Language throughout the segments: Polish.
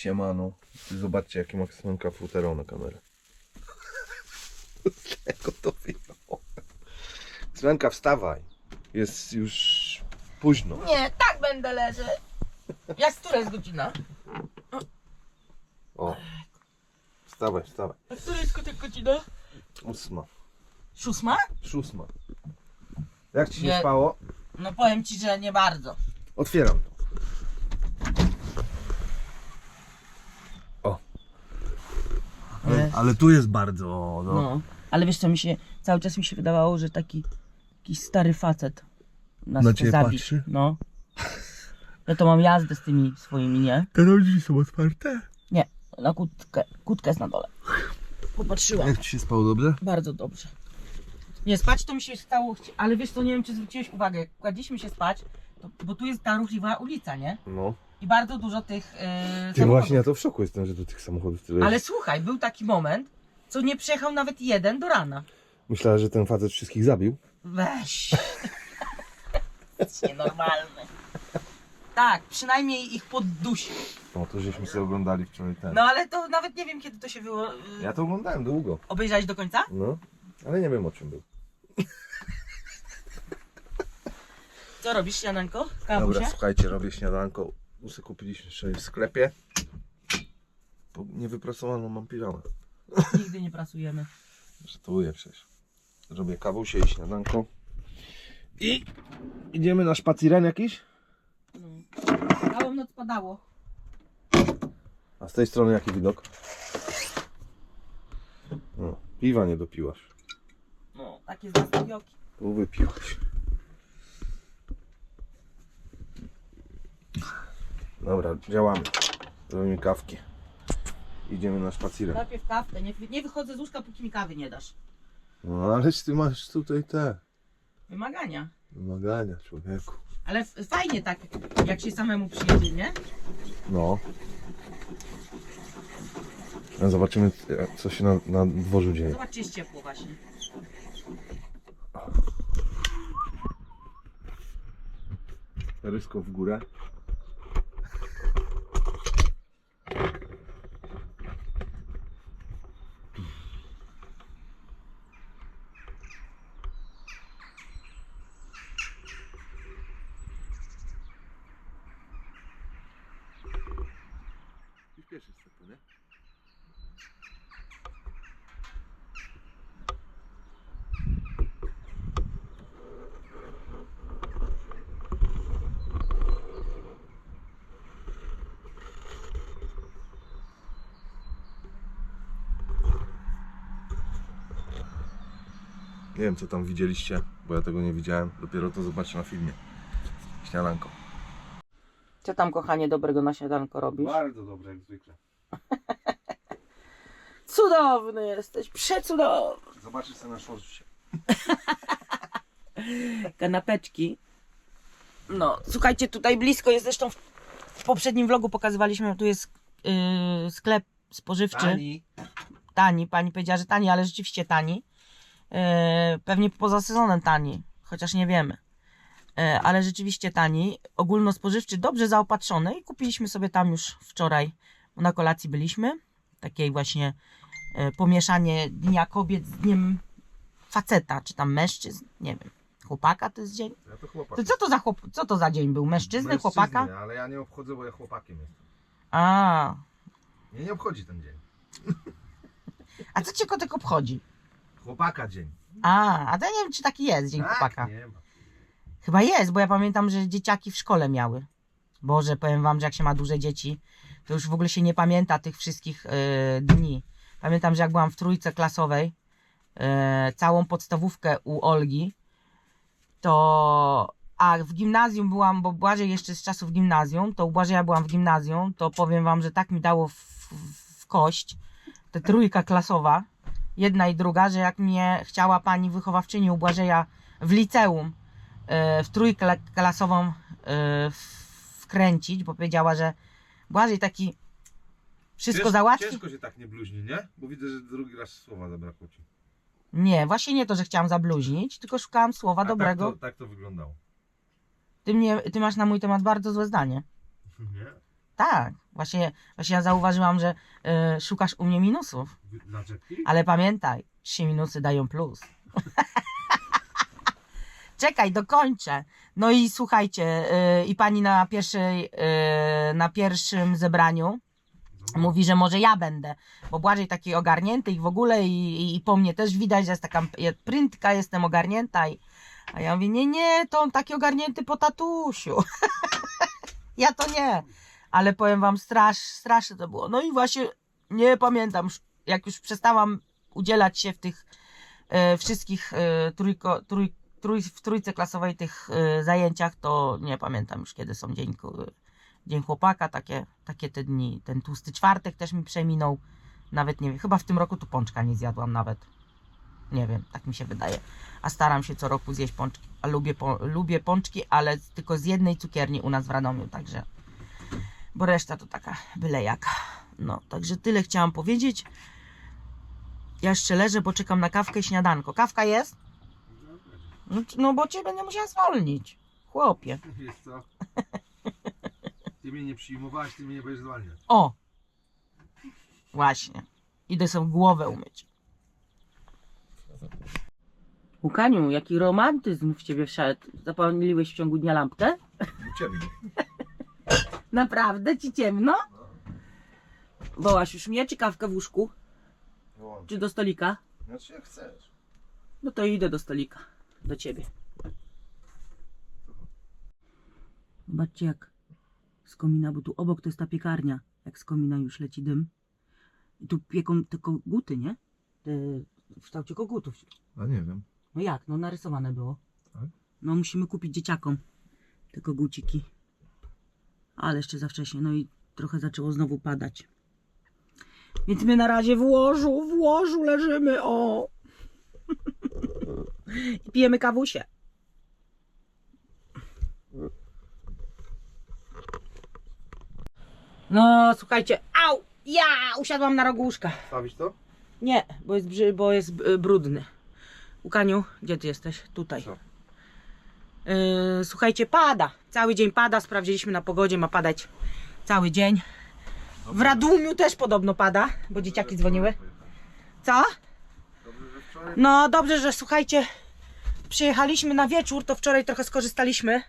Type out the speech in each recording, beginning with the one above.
Siemano. Zobaczcie jakie ma słonka futerą na kamerę. Z czego to wyjąłem? Słonka wstawaj. Jest już późno. Nie, tak będę leżeć. Jak która jest godzina? O. Wstawaj, wstawaj. A która jest kotek godzina? Ósma. Szósma? Szósma. Jak ci się Nie. spało? No powiem ci, że nie bardzo. Otwieram. O. Ale, tu jest bardzo. No. No. Ale wiesz co, mi się, cały czas mi się wydawało, że taki jakiś stary facet nas Na chce ciebie zabić. patrzy? No. Ja to mam jazdę z tymi swoimi, nie? Te drzwi są otwarte. Nie, na kutkę, kutka jest na dole. Popatrzyłam. Jak ci się spało dobrze? Bardzo dobrze. Nie, spać to mi się stało, chci- ale wiesz co, nie wiem czy zwróciłeś uwagę, jak kładliśmy się spać, to, bo tu jest ta ruchliwa ulica, nie? No. I bardzo dużo tych yy, Ty samochodów. właśnie ja to w szoku jestem, że do tych samochodów tyle Ale jest. słuchaj, był taki moment, co nie przejechał nawet jeden do rana. Myślałem, że ten facet wszystkich zabił. Weź. To jest nienormalne. Tak, przynajmniej ich poddusił. No to żeśmy sobie oglądali wczoraj ten. No ale to nawet nie wiem kiedy to się było. Ja to oglądałem długo. Obejrzałeś do końca? No. Ale nie wiem o czym był. Co robisz, śniadanko? Dobra, Kawusie? słuchajcie, robię śniadanko. Usy kupiliśmy sobie w sklepie. Po niewyprasowaną mam piżamę. Nigdy nie pracujemy. Żartuję przecież. Robię kawusie i śniadanko. I idziemy na szpaciren jakiś? No. Całą noc padało. A z tej strony jaki widok? No, piwa nie dopiłaś. No, takie z nas wypiłaś. Dobra, działamy. Robimy kawki. Idziemy na szpaciren. Najpierw kawkę, nie, nie wychodzę z łóżka, póki mi kawy nie dasz. No ależ ty masz tutaj te Wymagania. wymagania, człowieku. Ale f- fajnie tak, jak się samemu przyjedzie, nie? No. A zobaczymy, co się na, na dworzu dzieje. Zobacz, czy jest ciepło właśnie. Rysko w górę. I pierwszy step, nie? Nie wiem co tam widzieliście, bo ja tego nie widziałem. Dopiero to zobaczę na filmie. Śniadanko. Co tam, kochanie, dobrego na śniadanko robisz? Bardzo dobre jak zwykle. Cudowny jesteś, przecudowny. Zobaczysz sobie na szorcie. Kanapeczki. No, słuchajcie, tutaj blisko jest zresztą w, w poprzednim vlogu pokazywaliśmy, tu jest yy, sklep spożywczy. Tani. tani. Pani powiedziała, że tani, ale rzeczywiście tani. E, Pewnie poza sezonem tani, chociaż nie wiemy. E, Ale rzeczywiście tani. Ogólnospożywczy, dobrze zaopatrzony i kupiliśmy sobie tam już wczoraj, na kolacji byliśmy. Takiej właśnie e, pomieszanie Dnia Kobiet z Dniem Faceta, czy tam mężczyzn, nie wiem. Chłopaka to jest dzień? Ja to. To co to za, chłop... co to za dzień był? Mężczyzny, chłopaka? ale ja nie obchodzę, bo ja chłopakiem jestem. A, Mnie nie obchodzi ten dzień. a co cię kotek obchodzi? Chłopaka dzień. A, a to ja nie wiem, czy taki jest dzień chłopaka. nie ma. Chyba jest, bo ja pamiętam, że dzieciaki w szkole miały. Boże, powiem wam, że jak się ma duże dzieci, to już w ogóle się nie pamięta tych wszystkich e, dni. Pamiętam, że jak byłam w trójce klasowej, e, całą podstawówkę u Olgi, to. A w gimnazjum byłam, bo Błażej jeszcze z czasów gimnazjum, to u Błażeja byłam w gimnazjum, to powiem wam, że tak mi dało w, w, w kość, ta trójka klasowa, jedna i druga, że jak mnie chciała pani wychowawczyni u Błażeja w liceum e, w trójkę klasową e, wkręcić, bo powiedziała, że Błażej taki wszystko załatwi. Ciężko się tak nie bluźni, nie? Bo widzę, że drugi raz słowa zabrakło ci. Nie, właśnie nie to, że chciałam zabluźnić, tylko szukałam słowa dobrego. Tak to, tak to wyglądało. Ty, mnie, ty masz na mój temat bardzo złe zdanie. Nie? Tak. Właśnie, właśnie ja zauważyłam, że y, szukasz u mnie minusów. Ale pamiętaj, trzy minusy dają plus. Czekaj, dokończę. No i słuchajcie, y, i pani na pierwszej, y, na pierwszym zebraniu mówi, że może ja będę, bo Błażej taki ogarnięty i w ogóle i, i, i po mnie też widać, że jest taka pryntka, jestem ogarnięta i a ja mówię, nie, nie, to on taki ogarnięty po tatusiu. ja to nie. Ale powiem wam, strasz, straszne to było. No i właśnie nie pamiętam, jak już przestałam udzielać się w tych e, wszystkich e, trójko, trój, trój, w trójce klasowej tych e, zajęciach, to nie pamiętam już kiedy są dzień, dzień chłopaka, takie, takie te dni. Ten tłusty czwartek też mi przeminął. Nawet nie wiem, chyba w tym roku tu pączka nie zjadłam nawet. Nie wiem, tak mi się wydaje. A staram się co roku zjeść pączki. A lubię, po, lubię pączki, ale tylko z jednej cukierni u nas w Radomiu, także. Bo reszta to taka byle jaka. No, także tyle chciałam powiedzieć. Ja jeszcze leżę, bo czekam na kawkę i śniadanko. Kawka jest? No, no bo cię będę musiała zwolnić. Chłopie. Wiesz co? Ty mnie nie przyjmowałaś, ty mnie nie będziesz zwalniać. O! Właśnie. Idę sobie głowę umyć. Łukaniu, jaki romantyzm w ciebie wszedł. Zapaliłeś w ciągu dnia lampkę? U ciebie. Naprawdę ci ciemno? Wołasz już mnie, czy kawkę w łóżku? Czy do stolika? Znaczy jak chcesz. No to idę do stolika. Do ciebie. Zobaczcie jak z komina, bo tu obok to jest ta piekarnia. Jak z komina już leci dym. I tu pieką te koguty, nie? Te w kształcie kogutów. A nie wiem. No jak? No narysowane było. Tak? No musimy kupić dzieciakom te koguciki. Ale jeszcze za wcześnie. No i trochę zaczęło znowu padać. Więc my na razie w łożu, w łożu leżymy, o! I pijemy kawusie. No, słuchajcie, au! Ja usiadłam na rogu łóżka. Stawić to? Nie, bo jest, brzy, bo jest y, brudny. Łukaniu, gdzie ty jesteś? Tutaj. Co? Yy, słuchajcie, pada. Cały dzień pada. Sprawdziliśmy na pogodzie, ma padać cały dzień. W Radumiu też podobno pada, bo dzieciaki dzwoniły. Co? No dobrze, że słuchajcie, przyjechaliśmy na wieczór, to wczoraj trochę skorzystaliśmy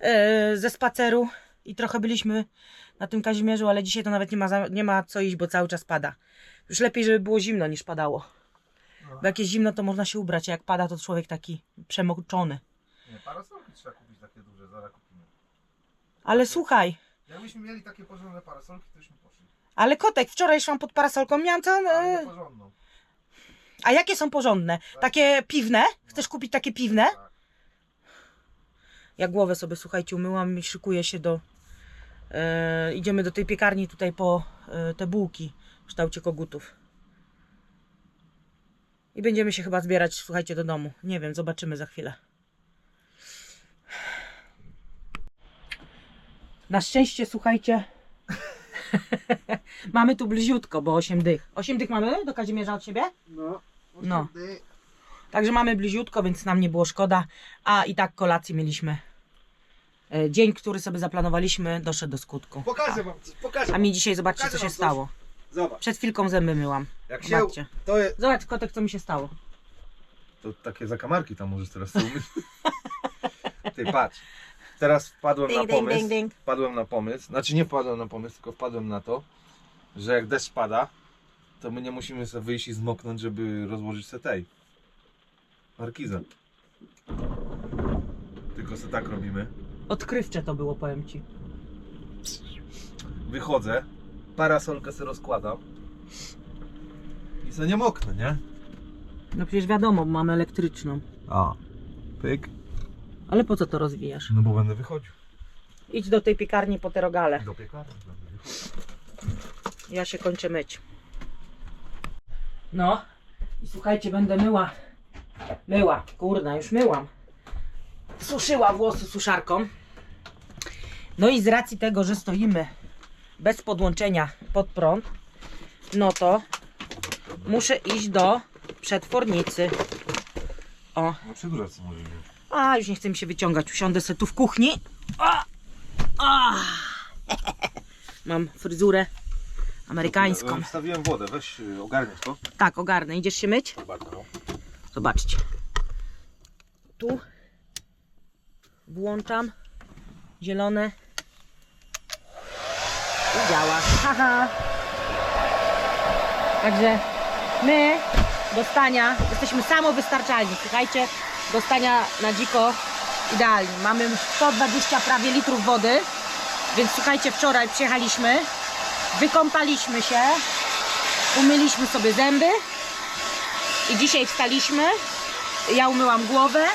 yy, ze spaceru i trochę byliśmy na tym Kazimierzu, ale dzisiaj to nawet nie ma, nie ma co iść, bo cały czas pada. Już lepiej, żeby było zimno niż padało. Bo jak jest zimno, to można się ubrać, a jak pada, to człowiek taki przemoczony. Nie, parasolki trzeba kupić takie duże, zaraz kupimy. Ale słuchaj, Jakbyśmy mieli takie porządne parasolki, to byśmy poszli. ale kotek, wczoraj szłam pod parasolką, miałam co... Ale nie porządną. a jakie są porządne? Takie piwne? Chcesz kupić takie piwne? Tak. Ja głowę sobie, słuchajcie, umyłam i szykuję się do... E, idziemy do tej piekarni tutaj po e, te bułki w kształcie kogutów. I będziemy się chyba zbierać, słuchajcie, do domu. Nie wiem, zobaczymy za chwilę. Na szczęście, słuchajcie, mamy tu bliziutko, bo 8 dych. 8 dych mamy do Kazimierza od siebie? No. No. Także mamy bliziutko, więc nam nie było szkoda. A i tak kolację mieliśmy. E, Dzień, który sobie zaplanowaliśmy, doszedł do skutku. Pokażę wam coś, pokażę A wam. mi dzisiaj zobaczcie, co się wam coś. stało. Zobacz. Przed chwilką zęby myłam. Jak się... Zobaczcie. To, jest... Zobacz, kotek, co mi się stało. to takie zakamarki tam możesz teraz sobie umyć. Ty patrz. Teraz wpadłem Ding, na ding, pomysł. ding, ding. Wpadłem na pomysł. Znaczy nie wpadłem na pomysł, tylko wpadłem na to, że jak deszcz pada, to my nie musimy sobie wyjść i zmoknąć, żeby rozłożyć se tej. Markizę. Tylko sobie tak robimy. Odkrywcze to było, powiem ci. Wychodzę, parasolkę sobie rozkładam i sobie nie moknę, nie? No przecież wiadomo, mamy elektryczną. A. Pyk. Ale po co to rozwijasz? No bo będę wychodził. Idź do tej piekarni po te rogale. Do piekarni będę wychodził. Ja się kończę myć. No i słuchajcie, będę myła. Myła, kurna, już myłam. Suszyła włosy suszarką. No i z racji tego, że stoimy bez podłączenia pod prąd, no to muszę iść do przetwornicy. O, No przedłużać co może. A już nie chce mi się wyciągać. Usiądę sobie tu w kuchni. A, a. mam fryzurę amerykańską. Wstawiłem wodę, weź y, ogarniesz to. Tak, ogarnę. Idziesz się myć? Bardzo. Zobaczcie. Tu włączam zielone i działa. Haha. Także my do stania jesteśmy samowystarczalni. Słuchajcie, do stania na dziko idealnie. Mamy 120 prawie litrów wody, więc słuchajcie, wczoraj przyjechaliśmy, wykąpaliśmy się, umyliśmy sobie zęby i dzisiaj wstaliśmy. Ja umyłam głowę,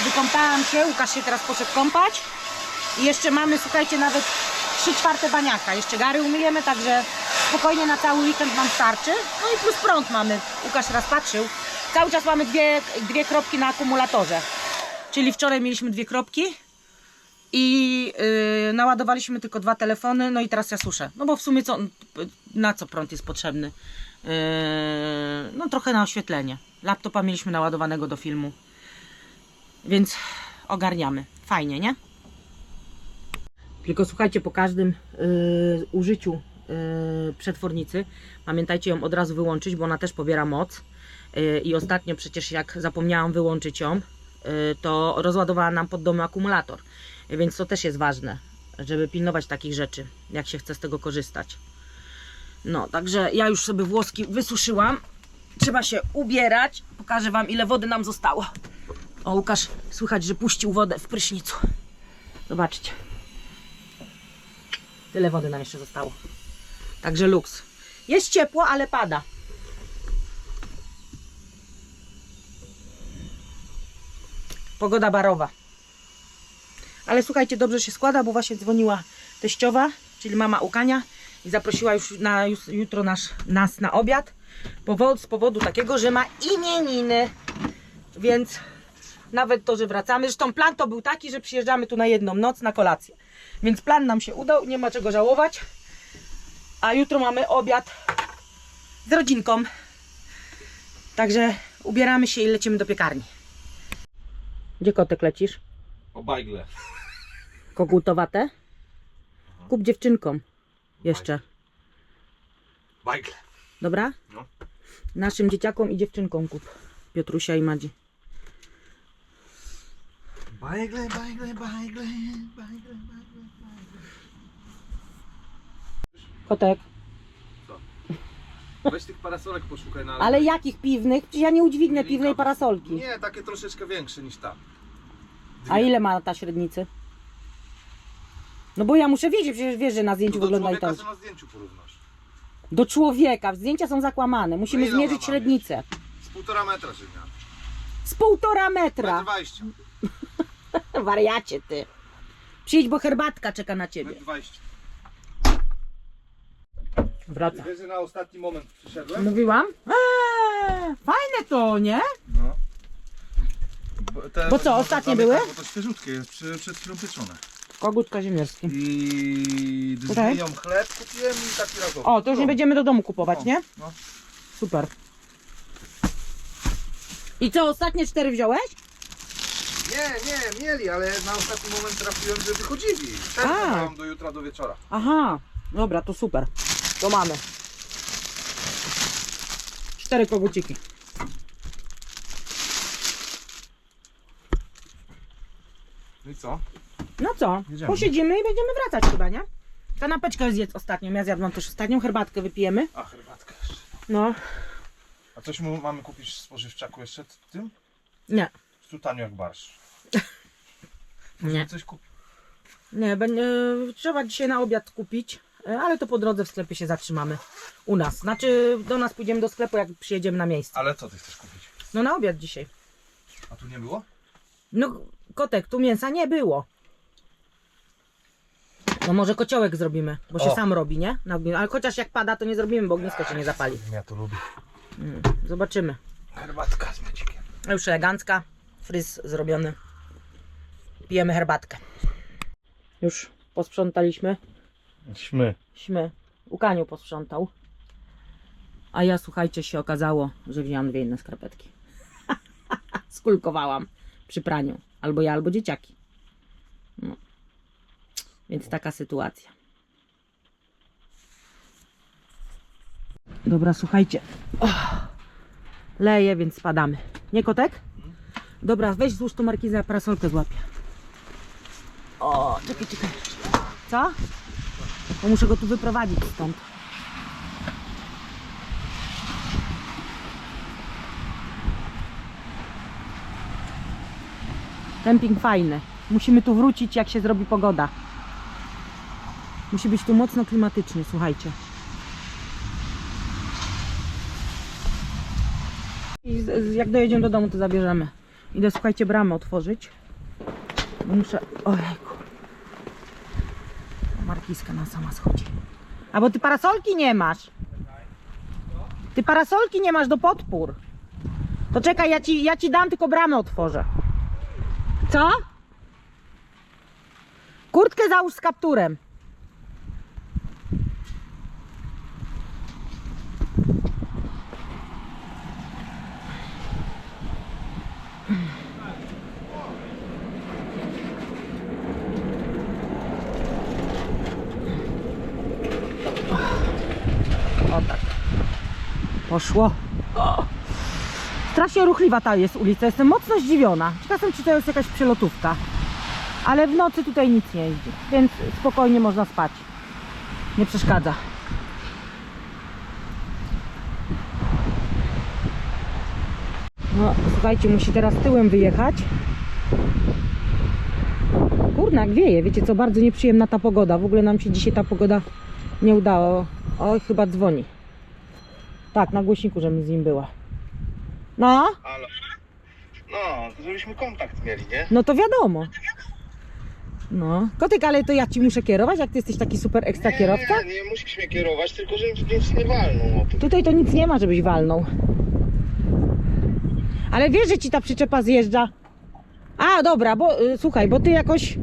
wykąpałam się, Łukasz się teraz poszedł kąpać. I jeszcze mamy, słuchajcie, nawet 3 czwarte baniaka. Jeszcze gary umyjemy, także spokojnie na cały weekend nam starczy. No i plus prąd mamy. Łukasz raz patrzył. Cały czas mamy dwie, dwie kropki na akumulatorze. Czyli wczoraj mieliśmy dwie kropki i yy, naładowaliśmy tylko dwa telefony, no i teraz ja suszę. No bo w sumie co, na co prąd jest potrzebny? Yy, no trochę na oświetlenie. Laptopa mieliśmy naładowanego do filmu. Więc ogarniamy. Fajnie, nie? Tylko słuchajcie, po każdym yy, użyciu yy, przetwornicy pamiętajcie ją od razu wyłączyć, bo ona też pobiera moc. Yy, I ostatnio przecież jak zapomniałam wyłączyć ją, yy, to rozładowała nam pod domu akumulator. Więc to też jest ważne, żeby pilnować takich rzeczy, jak się chce z tego korzystać. No, także ja już sobie włoski wysuszyłam. Trzeba się ubierać. Pokażę Wam, ile wody nam zostało. O, Łukasz, słychać, że puścił wodę w prysznicu. Zobaczcie. Tyle wody nam jeszcze zostało. Także luks. Jest ciepło, ale pada. Pogoda barowa. Ale słuchajcie, dobrze się składa, bo właśnie dzwoniła teściowa, czyli mama Łukania i zaprosiła już na jutro nasz, nas na obiad. Powod, z powodu takiego, że ma imieniny. Więc nawet to, że wracamy. Zresztą plan to był taki, że przyjeżdżamy tu na jedną noc na kolację. Więc plan nam się udał, nie ma czego żałować. A jutro mamy obiad z rodzinką. Także ubieramy się i lecimy do piekarni. Gdzie kotek lecisz? O bajgle. Kogutowate? Kup dziewczynkom. Jeszcze. Bajgle. Dobra? No. Naszym dzieciakom i dziewczynkom kup. Piotrusia i Madzi. Bajgle, bajgle, bajgle, bajgle, bajgle. Kotek. Weź tych parasolek poszukaj na Ale jakich piwnych? Przecież ja nie udźwignę piwnej parasolki. Nie, takie troszeczkę większe niż ta. A ile ma ta średnicy? No bo ja muszę wiedzieć, przecież wiesz, że na zdjęciu do wygląda i to. co na zdjęciu porównasz. Do człowieka. Zdjęcia są zakłamane. Musimy No ile ona zmierzyć ma średnicę. Z półtora metra średnia. Z półtora Metr metra. dwadzieścia. Wariacie ty. Przyjdź, bo herbatka czeka na ciebie. Metr dwadzieścia. Wraca. Wiesz, że na ostatni moment przyszedłem? Mówiłam? Eee, fajne to, nie? No. Bo, te, Bo co, ostatnie były? Bo to świeżutkie jest przy, przed chwilą pieczone. Kogut kazimierski. I Tutaj? zmienią chleb kupiłem i taki razowy. O, to już nie będziemy do domu kupować, No, nie? No. Super. I co, ostatnie cztery wziąłeś? Nie, nie, mieli, ale na ostatni moment trafiłem, że wychodzili. A. Teraz mają do jutra, do wieczora. Aha, dobra, to super. To mamy. Cztery koguciki. No i co? No co, Jedziemy. posiedzimy i będziemy wracać chyba, nie? Kanapeczkę zjedz ostatnią, ja zjadłam też ostatnią, herbatkę wypijemy. A, herbatkę jeszcze. No, A coś mu mamy kupić w spożywczaku jeszcze w tym? nie, Tu tanio jak barsz. nie, Coś kupić. nie, będzie, trzeba dzisiaj na obiad kupić, ale to po drodze w sklepie się zatrzymamy. U nas, znaczy do nas pójdziemy do sklepu, jak przyjedziemy na miejsce. Ale co ty chcesz kupić? No na obiad dzisiaj. A tu nie było? No, kotek, tu mięsa nie było. No może kociołek zrobimy, bo się O. sam robi, nie? Na ogniu. Ale chociaż jak pada, to nie zrobimy, bo ognisko się nie zapali. Ja to lubię. Mm, zobaczymy. Herbatka z miecikiem. A Już elegancka, fryz zrobiony. Pijemy herbatkę. Już posprzątaliśmy. Śmy. Śmy. Łukaniu posprzątał. A ja, słuchajcie, się okazało, że wziąłam dwie inne skarpetki. Skulkowałam przy praniu. Albo ja, albo dzieciaki. No. Więc taka sytuacja. Dobra, słuchajcie. Och, leje, więc spadamy. Nie kotek? Dobra, weź złóż tą markizę, ja parasolkę złapię. O, czekaj, czekaj. Co? Bo muszę go tu wyprowadzić stąd. Kemping fajny. Musimy tu wrócić, jak się zrobi pogoda. Musi być tu mocno klimatycznie, słuchajcie. I jak dojedziemy do domu, to zabierzemy. Idę, słuchajcie, bramę otworzyć. Muszę... Ojejku. Markiska na sama schodzi. A bo ty parasolki nie masz. Ty parasolki nie masz do podpór. To czekaj, ja ci, ja ci dam, tylko bramę otworzę. Co? Kurtkę załóż z kapturem. O tak. Poszło. O. Strasznie ruchliwa ta jest ulica. Jestem mocno zdziwiona. Czasem czy to jest jakaś przelotówka. Ale w nocy tutaj nic nie jeździ. Więc spokojnie można spać. Nie przeszkadza. No, słuchajcie, musi teraz tyłem wyjechać. Kurna, jak wieje. Wiecie co, bardzo nieprzyjemna ta pogoda. W ogóle nam się dzisiaj ta pogoda nie udało. Oj, chyba dzwoni. Tak, na głośniku, żebym z nim była. No, Ale... No, to żebyśmy kontakt mieli, nie? no to wiadomo. No. Kotek, ale to ja ci muszę kierować, jak ty jesteś taki super ekstra kierowca? Nie, nie musisz mnie kierować, tylko żebym nic nie walnął o tym. Tutaj to nic nie ma, żebyś walnął. Ale wiesz, że ci ta przyczepa zjeżdża? A, dobra, bo y, słuchaj, bo ty jakoś...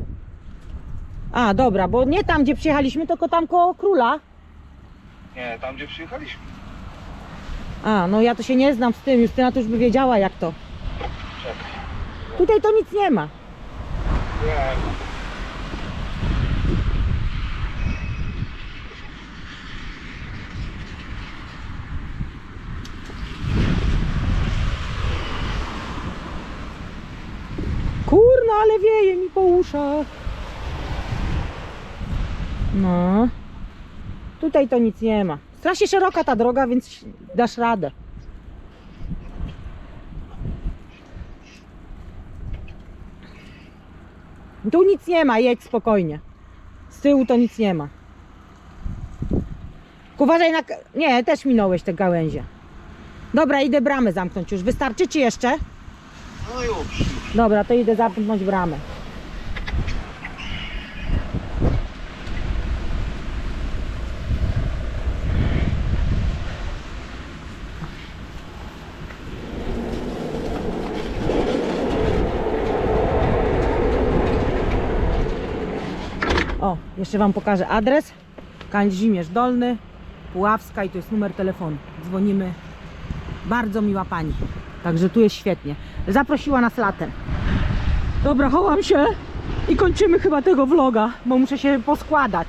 A, dobra, bo nie tam, gdzie przyjechaliśmy, tylko tam koło króla. Nie, tam gdzie przyjechaliśmy. A, no ja to się nie znam z tym, Justyna to już by wiedziała jak to. Tutaj to nic nie ma. Kurna, ale wieje mi po uszach. No. Tutaj to nic nie ma. Strasznie szeroka ta droga, więc dasz radę. Tu nic nie ma, jedź spokojnie. Z tyłu to nic nie ma. Uważaj na... Nie, też minąłeś te gałęzie. Dobra, idę bramę zamknąć już. Wystarczy ci jeszcze? no już. Dobra, to idę zamknąć bramę. O, jeszcze Wam pokażę adres. Kazimierz Dolny, Puławska i to jest numer telefonu. Dzwonimy. Bardzo miła pani. Także tu jest świetnie. Zaprosiła nas latem. Dobra, chowam się i kończymy chyba tego vloga, bo muszę się poskładać.